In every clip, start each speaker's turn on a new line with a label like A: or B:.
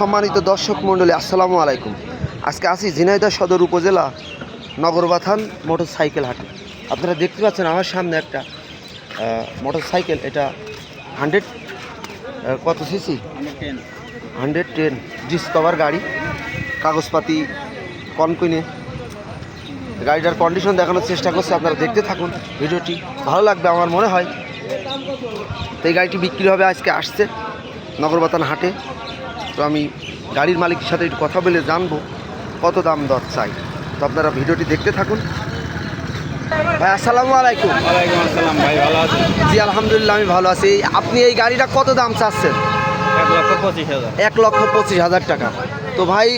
A: সম্মানিত দর্শক মণ্ডলী, আসসালামু আলাইকুম। আজকে আসি ঝিনাইদহ সদর উপজেলা নগরবাথান মোটর সাইকেল হাটে। আপনারা দেখতে পাচ্ছেন আমার সামনে একটা মোটর সাইকেল এটা হান্ড্রেড কত সিসি? হান্ড্রেড টেন ডিসকভার গাড়ি, কাগজপাতি কনকুইনে গাড়িটার কন্ডিশন দেখানোর চেষ্টা করছে, আপনারা দেখতে থাকুন ভিডিওটি। ভালো লাগবে আমার মনে হয়। তো এই গাড়িটি বিক্রি হবে আজকে, আসছে নগরবাতান হাটে। তো আমি গাড়ির মালিকের সাথে একটু কথা বলে জানব কত দাম দর চাই। তো আপনারা ভিডিওটি দেখতে থাকুন। ভাই আসসালামু আলাইকুম।
B: ওয়ালাইকুম আসসালাম ভাই ভালো আছেন?
A: জি আলহামদুলিল্লাহ আমি ভালো আছি। আপনি এই গাড়িটা কত দাম চাচ্ছেন?
B: এক লক্ষ পঁচিশ হাজার।
A: এক লক্ষ পঁচিশ হাজার টাকা। তো ভাই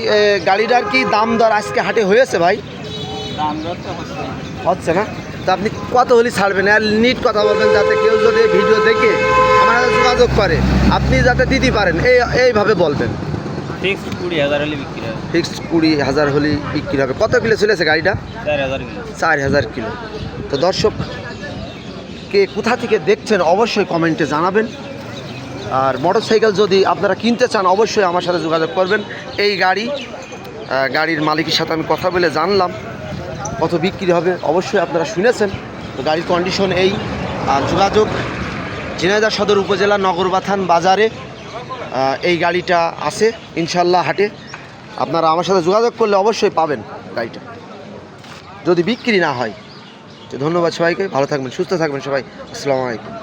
A: গাড়িটার কি দাম দর আজকে হাটে হয়েছে ভাই?
B: দাম দর তো হচ্ছে।
A: না? তো আপনি কত হলে ছাড়বেন? আর নিট কথা বলবেন যাতে কেউ যদি ভিডিও দেখে যোগাযোগ করে আপনি যাতে দিতে পারেন এই এইভাবে বলবেন।
B: ফিক্সড কুড়ি হাজার হলে বিক্রি হবে।
A: ফিক্সড কুড়ি হাজার হলে বিক্রি হবে। কত কিলো চলেছে গাড়িটা?
B: চার হাজার কিলো।
A: চার হাজার কিলো। তো দর্শক কে কোথা থেকে দেখছেন অবশ্যই কমেন্টে জানাবেন। আর মোটরসাইকেল যদি আপনারা কিনতে চান অবশ্যই আমার সাথে যোগাযোগ করবেন। এই গাড়ি গাড়ির মালিকের সাথে আমি কথা বলে জানলাম কত বিক্রি হবে। অবশ্যই আপনারা শুনেছেন। তো গাড়ির কন্ডিশন এই। আর যোগাযোগ ঝিনাইদহ সদর উপজেলা নগরবাথান বাজারে এই গাড়িটা আছে ইনশাল্লাহ হাটে। আপনারা আমার সাথে যোগাযোগ করলে অবশ্যই পাবেন গাড়িটা। যদি বিক্রি না হয়, তো ধন্যবাদ সবাইকে, ভালো থাকবেন, সুস্থ থাকবেন সবাই। আসসালামু আলাইকুম।